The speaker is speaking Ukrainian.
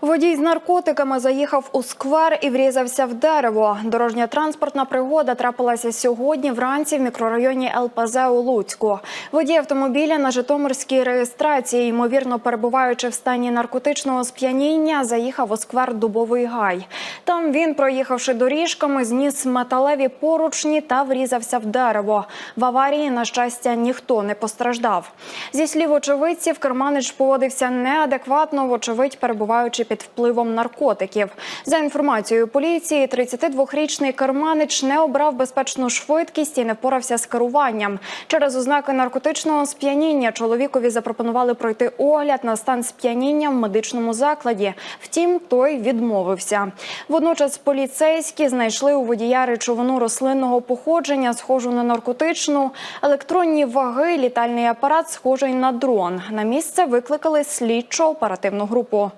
Водій з наркотиками заїхав у сквер і врізався в дерево. Дорожня транспортна пригода трапилася сьогодні вранці в мікрорайоні ЛПЗ у Луцьку. Водій автомобіля на Житомирській реєстрації, ймовірно перебуваючи в стані наркотичного сп'яніння, заїхав у сквер Дубовий гай. Там він, проїхавши доріжками, зніс металеві поручні та врізався в дерево. В аварії, на щастя, ніхто не постраждав. Зі слів очевидців, керманич поводився неадекватно, вочевидь перебуваючи під впливом наркотиків. За інформацією поліції, 32-річний керманич не обрав безпечну швидкість і не впорався з керуванням. Через ознаки наркотичного сп'яніння чоловікові запропонували пройти огляд на стан сп'яніння в медичному закладі. Втім, той відмовився. Водночас поліцейські знайшли у водія речовину рослинного походження, схожу на наркотичну, електронні ваги, літальний апарат, схожий на дрон. На місце викликали слідчо оперативну групу.